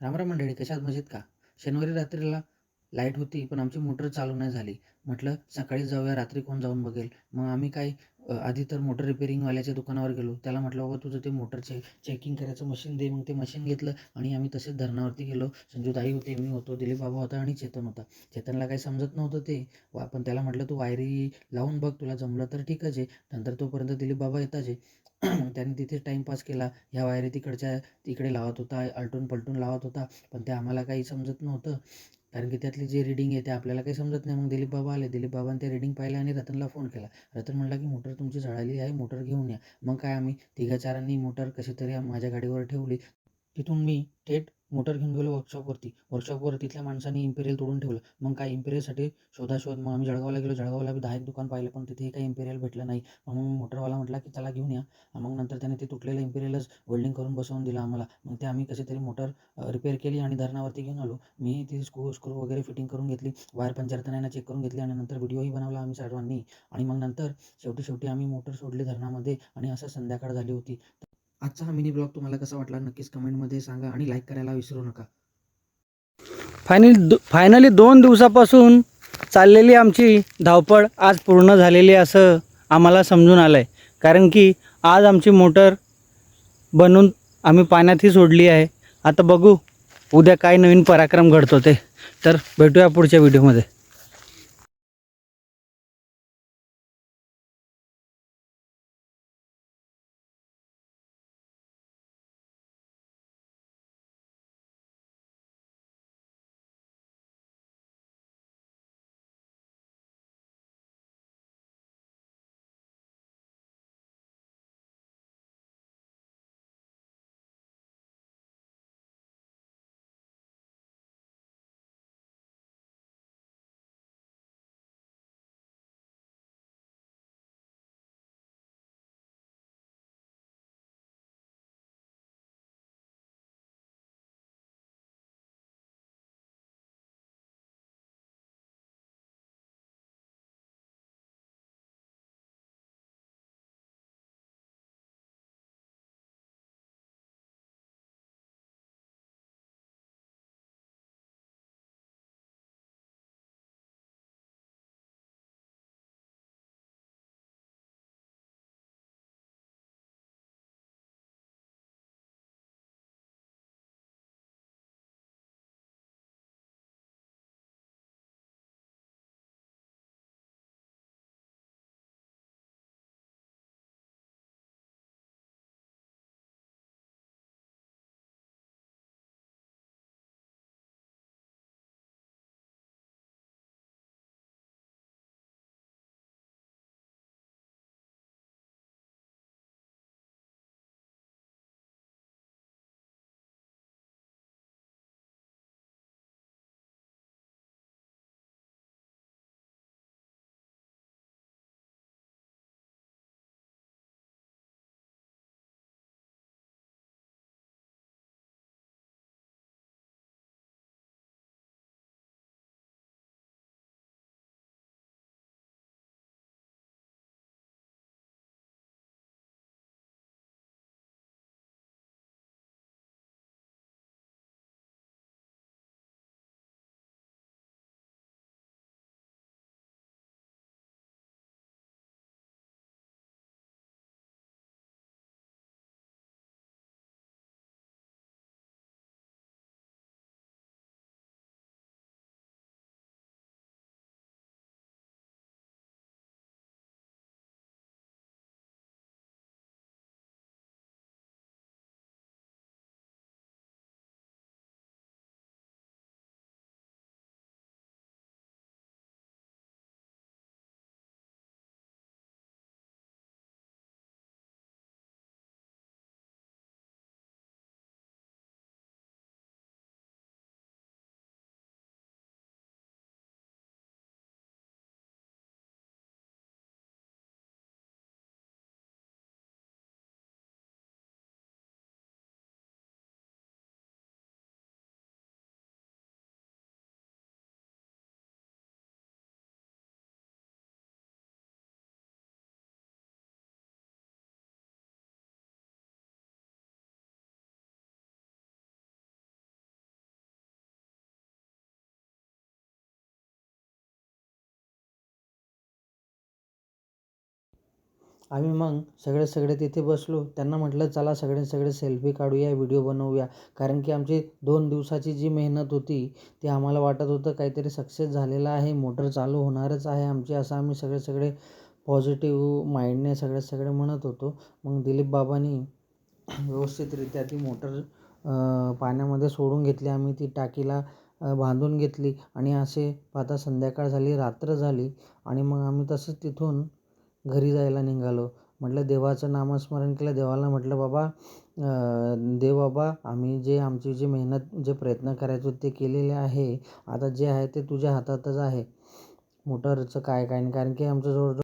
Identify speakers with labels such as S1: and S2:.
S1: रामराम मंडळी कशात मजेत का? शनिवारी रात्रीला लाइट होती पण आमची मोटर चालू नाही झाली. म्हटलं सकाळी जाऊया रात्री कोण जाऊन बघेल? मग आम्ही काय आधी तर मोटर रिपेअरिंगवाल्याच्या दुकानावर गेलो. त्याला म्हटलं बाबा तुझं ते मोटरचे चेकिंग करायचं मशीन दे. मग ते मशीन घेतलं आणि आम्ही तसेच धरणावरती गेलो. संजूताई होते मी होतो दिलीप बाबा होता आणि चेतन होता. चेतनला काही समजत नव्हतं ते. आपण त्याला म्हटलं तू वायरी लावून बघ तुला जमलं तर ठीकच आहे नंतर तोपर्यंत दिलीप बाबा येताच आहे त्यांनी त्याने तिथे टाईमपास केला. ह्या वायरी तिकडच्या तिकडे लावत होता आलटून पलटून लावत होता. पण ते आम्हाला काही समजत नव्हतं. कारण की त्यातली जे रिडिंग आहे ते आपल्याला काही समजत नाही. मग दिलीप बाबा आले. दिलीप बाबांनी ते रिडिंग पाहिलं आणि रतनला फोन केला. रतन म्हणला की मोटर तुमची जळाली आहे मोटर घेऊन या. मग काय आम्ही तिघा चारांनी मोटर कशी तरी माझ्या गाडीवर ठेवली. तिथून मी थेट मोटर घेऊन गेलो वर्कशॉपवरती वर्कशॉपवर तिथल्या माणसांनी इम्पेरियल तोडून ठेवलं. मग काय इम्पेरियलसाठी शोधाशोध. मग आम्ही जळगावला गेलो. जळगावला बी दहा एक दुकान पाहिलं पण तिथे काही इम्पेरियल भेटलं नाही. मग मोटरवाला म्हटला की त्याला घेऊन या. मग नंतर त्याने ते तुटलेलं इम्पेरियलच वेल्डिंग करून बसवून दिलं आम्हाला. मग ते आम्ही कसे तरी मोटर रिपेअर केली आणि धरणावरती घेऊन आलो. मी ती स्क्रू स्क्रू वगैरे फिटिंग करून घेतली. वायर पंचर चेक करून घेतली आणि नंतर व्हिडिओही बनवला आम्ही सर्वांनी. आणि मग नंतर शेवटी शेवटी आम्ही मोटर सोडली धरणामध्ये आणि असं संध्याकाळ झाली होती. आजचा हा मिनी ब्लॉग तुम्हाला कसा वाटला नक्कीच कमेंटमध्ये सांगा आणि लाईक करायला विसरू नका.
S2: फायनली दो फायनली दोन दिवसापासून चाललेली आमची धावपळ आज पूर्ण झालेली असं आम्हाला समजून आलं आहे कारण की आज आमची मोटर बनवून आम्ही पाण्यातही सोडली आहे. आता बघू उद्या काय नवीन पराक्रम घडतो ते. तर भेटूया पुढच्या व्हिडिओमध्ये
S1: आम्ही मग सगळे सगळे तिथे बसलो. त्यांना म्हटलं चला सगळे सगळे सेल्फी काढूया व्हिडिओ बनवूया. कारण की आमची दोन दिवसाची जी मेहनत होती ती आम्हाला वाटत होतं काहीतरी सक्सेस झालेला आहे मोटर चालू होणारच आहे आमची असं आम्ही सगळे सगळे पॉझिटिव्ह माइंडने सगळे सगळे म्हणत होतो. मग दिलीप बाबांनी व्यवस्थितरित्या ती मोटर पाण्यामध्ये सोडून घेतली. आम्ही ती टाकीला बांधून घेतली आणि असे पाहता संध्याकाळ झाली रात्र झाली आणि मग आम्ही तसंच तिथून घरी जायला निघालो. म्हटलं देवाचं नामस्मरण केलं. देवाला म्हटलं बाबा देव बाबा आम्ही जे आमची जी मेहनत जे प्रयत्न करायचे होते ते केलेले आहे. आता जे आहे ते तुझ्या हातातच आहे. मोटरचं काय काय नाही. कारण की आमचं जवळजवळ